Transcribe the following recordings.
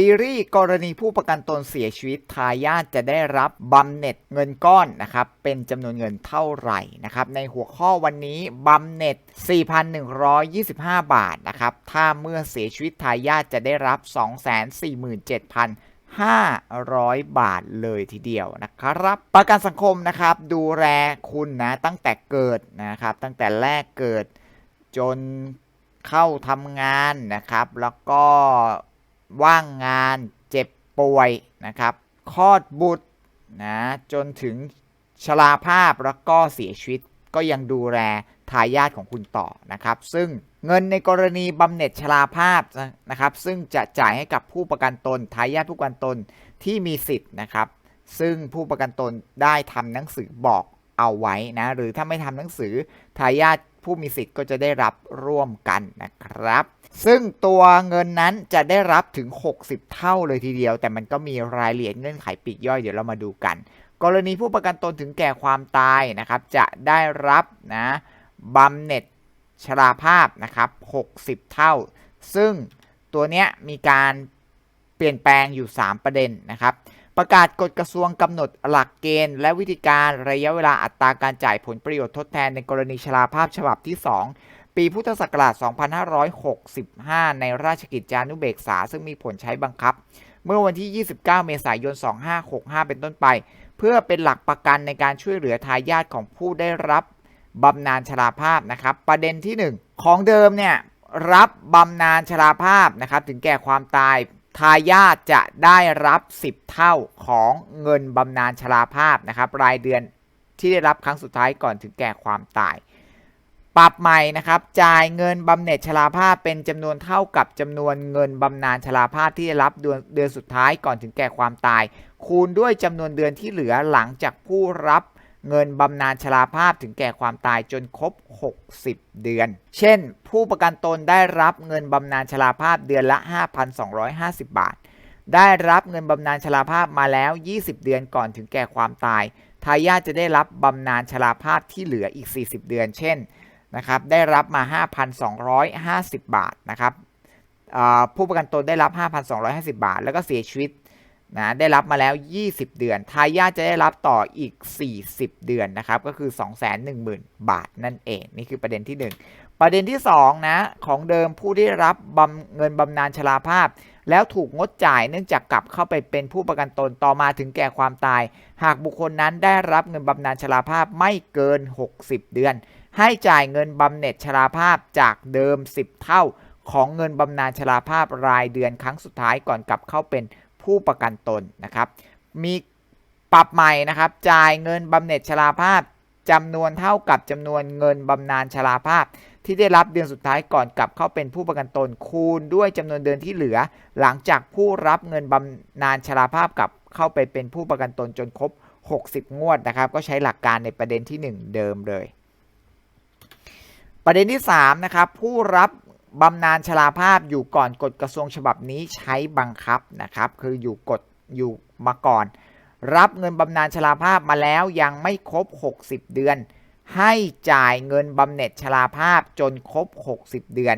ซีรีส์กรณีผู้ประกันตนเสียชีวิตทายาทจะได้รับบำเหน็จเงินก้อนนะครับเป็นจำนวนเงินเท่าไหร่นะครับในหัวข้อวันนี้บำเหน็จ 4,125 บาทนะครับถ้าเมื่อเสียชีวิตทายาทจะได้รับ 247,000 500 บาทเลยทีเดียวนะครับ ประกันสังคมนะครับดูแลคุณนะตั้งแต่เกิดนะครับ ตั้งแต่แรกเกิดจนเข้าทำงานนะครับ แล้วก็ ว่างงานเจ็บป่วยนะครับคลอดบุตรนะจนถึงชราภาพแล้วก็เสียชีวิตก็ยังดูแลทายาทของคุณต่อนะครับ ซึ่งเงินในกรณีบำเหน็จชราภาพนะครับ ซึ่งจะจ่ายให้กับผู้ประกันตนทายาทผู้ประกันตนที่มีสิทธิ์นะครับ ซึ่งผู้ประกันตนได้ทำหนังสือบอกเอาไว้นะ หรือถ้าไม่ทำหนังสือทายาทผู้มีสิทธิ์ก็จะได้รับร่วมกันนะครับ ซึ่งตัวเงินนั้นจะได้รับถึง 60 เท่าเลยทีเดียว แต่มันก็มีรายละเอียดเงื่อนไขปีกย่อยเดี๋ยวเรามาดูกัน กรณีผู้ประกันตนถึงแก่ความตายนะครับ จะได้รับนะบำเหน็จชราภาพนะครับ 60 เท่า ซึ่งตัวเนี้ยมีการเปลี่ยนแปลงอยู่ 3 ประเด็นนะครับ ประกาศกฎกระทรวงกำหนดหลักเกณฑ์ และวิธีการระยะเวลาอัตราการจ่ายผลประโยชน์ทดแทนในกรณีชราภาพฉบับที่ 2 ปีพุทธศักราช 2565 ในราชกิจจานุเบกษา ซึ่งมีผลใช้บังคับ เมื่อวันที่ 29 เมษายน 2565 เป็นต้นไป เพื่อเป็นหลักประกันในการช่วยเหลือทายาทของผู้ได้รับบำนาญชราภาพนะครับ ประเด็นที่ 1 ของเดิมเนี่ยรับบำนาญชราภาพนะครับถึงแก่ความตายทายาทจะได้รับ 10 เท่าของเงินบำนาญชราภาพนะครับรายเดือนที่ได้รับครั้งสุดท้ายก่อนถึงแก่ความตาย ปรับใหม่นะครับ จ่ายเงินบำเหน็จชราภาพเป็นจำนวนเท่ากับจำนวนเงินบำนาญชราภาพที่ได้รับเดือนเดือนสุดท้ายก่อนถึงแก่ความตาย คูณด้วยจำนวนเดือนที่เหลือหลังจากผู้รับเงินบำนาญชราภาพถึงแก่ความตายจนครบ 60 เดือน เช่น ผู้ประกันตนได้รับเงินบำนาญชราภาพเดือนละ 5,250 บาท ได้รับเงินบำนาญชราภาพมาแล้ว 20 เดือนก่อนถึงแก่ความตาย ทายาทจะได้รับบำนาญชราภาพที่เหลืออีก 40 เดือน เช่น นะครับได้รับมา 5,250 บาทนะครับผู้ประกันตนได้รับ 5,250 บาท แล้วก็เสียชีวิตนะได้รับมาแล้ว 20 เดือนทายาทจะได้รับต่ออีก 40 เดือนนะครับก็คือ 210,000 บาทนั่นเองนี่คือประเด็นที่ 1 ประเด็นที่2นะของเดิมผู้ได้รับบำเงินบำนาญชราภาพ แล้วถูกงดจ่ายเนื่องจากกลับเข้าไปเป็นผู้ประกันตนต่อมาถึงแก่ความตาย หากบุคคลนั้นได้รับเงินบำนาญชราภาพไม่เกิน 60 เดือน ให้จ่ายเงินบำเหน็จชราภาพจากเดิม 10 เท่าของเงินบำนาญชราภาพรายเดือนครั้งสุดท้ายก่อนกลับเข้าเป็นผู้ประกันตนนะครับ มีปรับใหม่นะครับ จ่ายเงินบำเหน็จชราภาพจำนวนเท่ากับจำนวนเงินบำนาญชราภาพ ที่ได้รับเดือนสุดท้ายก่อนกลับเข้าเป็นผู้ประกันตนคูณด้วยจำนวนเดือนที่เหลือ หลังจากผู้รับเงินบำนาญชราภาพกลับเข้าไปเป็นผู้ประกันตนจนครบ 60 งวดนะครับ ก็ใช้หลักการในประเด็นที่ 1 เดิมเลย ประเด็นที่ 3 นะครับ ผู้รับบำนาญชราภาพอยู่ก่อนกฎกระทรวงฉบับนี้ใช้บังคับนะครับ คืออยู่กฎอยู่มาก่อน รับเงินบำนาญชราภาพมาแล้วยังไม่ครบ 60 เดือน ให้จ่ายเงินบำเหน็จชราภาพจนครบ 60 เดือน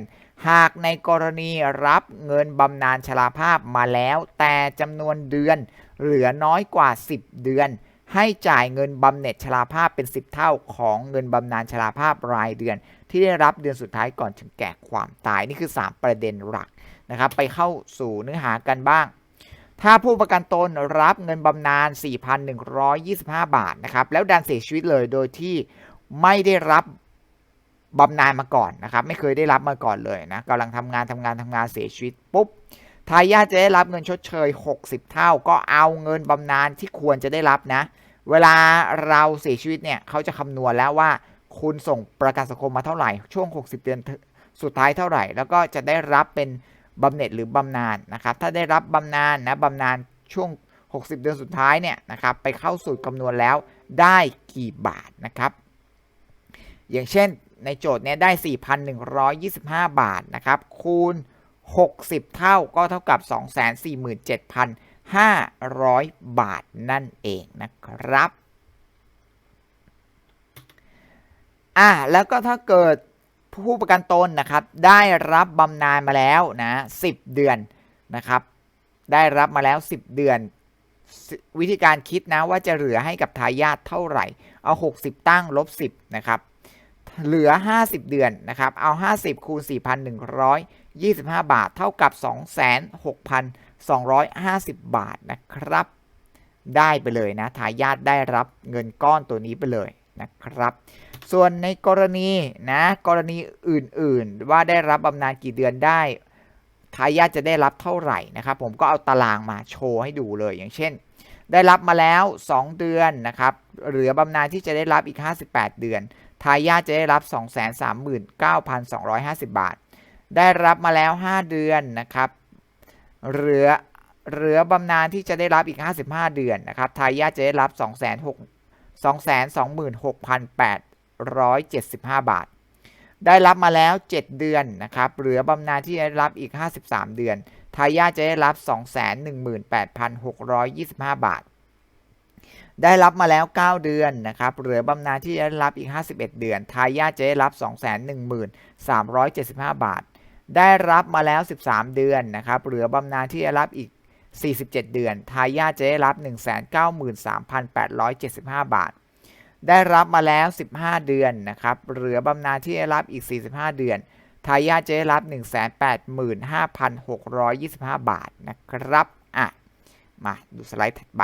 หากในกรณีรับเงินบำนาญชราภาพมาแล้ว แต่จำนวนเดือน เหลือน้อยกว่า 10 เดือน ให้จ่ายเงินบำเหน็จชราภาพเป็น 10 เท่าของเงินบำนาญชราภาพรายเดือน ที่ได้รับเดือนสุดท้ายก่อนถึงแก่ความตายนี่คือ 3 ประเด็นหลักนะครับไปเข้าสู่เนื้อหากันบ้าง ถ้าผู้ประกันตนรับเงินบำนาญ 4,125 บาทนะครับแล้วดันเสียชีวิตเลยโดยที่ไม่ได้รับบำนาญมาก่อนนะครับไม่เคยได้รับมาก่อนเลยนะกำลังทำงานทำงานทำงานเสียชีวิตปุ๊บ ทายาทจะได้รับเงินชดเชย 60 เท่า ก็เอาเงินบำนาญที่ควรจะได้รับนะ เวลาเราเสียชีวิตเนี่ยเขาจะคำนวณแล้วว่าคุณส่งประกันสังคมมาเท่าไหร่ ช่วง 60 เดือนสุดท้ายเท่าไหร่ แล้วก็จะได้รับเป็นบำเหน็จหรือบำนาญนะครับ ถ้าได้รับบำนาญนะบำนาญช่วง 60 เดือนสุดท้ายเนี่ยนะครับไปเข้าสูตรคำนวณแล้วได้กี่บาทนะครับ อย่างเช่นในโจทย์เนี้ยได้ 4,125 บาทนะครับ คูณ 60 เท่าก็เท่ากับ 247,500 บาทนั่นเองนะครับอะแล้วก็ถ้าเกิดผู้ประกันตนนะครับ ได้รับบำนาญมาแล้วนะ10 เดือนนะครับ ได้รับมาแล้ว 10 เดือน วิธีการคิดนะว่าจะเหลือให้กับทายาทเท่าไหร่ เอา 60 ตั้งลบ 10 นะครับ เหลือ 50 เดือนนะครับ เอา 50 คูณ 25 บาท เท่ากับ 26,250 บาทนะครับ ได้ไปเลยนะทายาทได้รับเงินก้อนตัวนี้ไปเลยนะครับ ส่วนในกรณีนะกรณีอื่นๆ ว่าได้รับบำนาญกี่เดือนได้ทายาทจะได้รับเท่าไหร่นะครับ ผมก็เอาตารางมาโชว์ให้ดูเลยอย่างเช่น ได้รับมาแล้ว 2 เดือนนะครับเหลือบำนาญที่จะได้รับอีก 58 เดือนทายาทจะได้รับ 239,250 บาท ได้รับมาแล้ว 5 เดือนนะครับเหลือเหลือบำนาญที่จะได้รับอีก 55 เดือนนะครับทายาทจะได้รับ 2 6 226,875 บาท ได้รับมาแล้ว 7 เดือนนะครับเหลือบำนาญที่ได้รับอีก 53 เดือนทายาทจะได้รับ 218,625 บาท ได้รับมาแล้ว 9 เดือนนะครับเหลือบำนาญที่ได้รับอีก 51 เดือนทายาทจะได้รับ 213,375 บาท ได้รับมาแล้ว 13 เดือนนะครับเหลือบำนาญที่ได้รับอีก 47 เดือน ทายาทจะได้รับ 193,875 บาท ได้รับมาแล้ว 15 เดือนนะครับเหลือบำนาญที่ได้รับอีก 45 เดือน ทายาทจะได้รับ 185,625 บาทนะครับอะมาดูสไลด์ถัดไป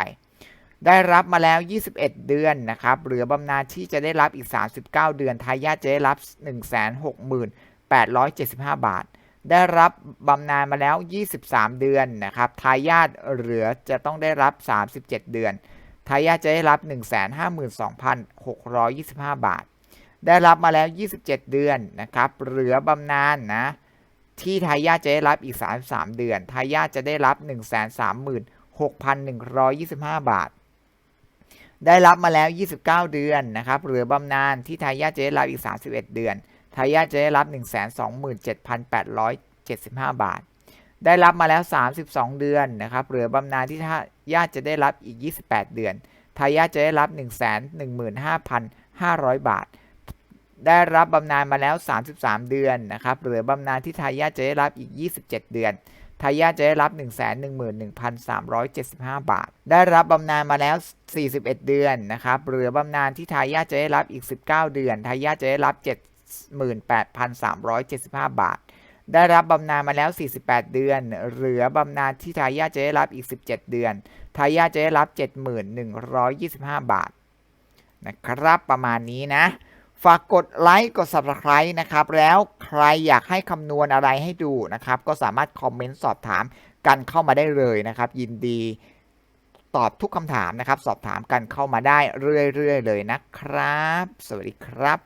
ได้รับมาแล้ว 21 เดือนนะครับเหลือบำนาญที่จะได้รับอีก 39 เดือน ทายาทจะได้รับ 1 6 0 0 0 875 บาท ได้รับบำนาญมาแล้ว 23 เดือนนะครับทายาทเหลือจะต้องได้รับ 37 เดือนทายาทจะได้รับ 152,625 บาท ได้รับมาแล้ว 27 เดือนนะครับเหลือบำนาญนะที่ทายาทจะได้รับอีก 33 เดือนทายาทจะได้รับ 136,125 บาท ได้รับมาแล้ว 29 เดือนนะครับเหลือบำนาญที่ทายาทจะได้รับอีก 31 เดือน ทายาทจะได้รับ 127,875 บาท ได้รับมาแล้ว 32 เดือนนะครับเหลือบำนาญที่ทายาทจะได้รับอีก 28 เดือนทายาทจะได้รับ 115,500 บาท ได้รับบำนาญมาแล้ว 33 เดือนนะครับเหลือบำนาญที่ทายาทจะได้รับอีก 27 เดือนทายาทจะได้รับ 111,375 บาท ได้รับบำนาญมาแล้ว 41 เดือนนะครับ เหลือบำนาญที่ทายาทจะได้รับอีก 19 เดือน ทายาทจะได้รับ 78,375 บาท ได้รับบำนาญมาแล้ว 48 เดือน เหลือบำนาญที่ทายาทจะได้รับอีก 17 เดือน ทายาทจะได้รับ71,125 บาท นะครับ ประมาณนี้นะ ฝากกดไลค์ กด Subscribe นะครับ แล้วใครอยากให้คำนวณอะไรให้ดูนะครับ ก็สามารถคอมเมนต์สอบถามกันเข้ามาได้เลยนะครับ ยินดีตอบทุกคำถามนะครับ สอบถามกันเข้ามาได้เรื่อยๆเลยนะครับ สวัสดีครับ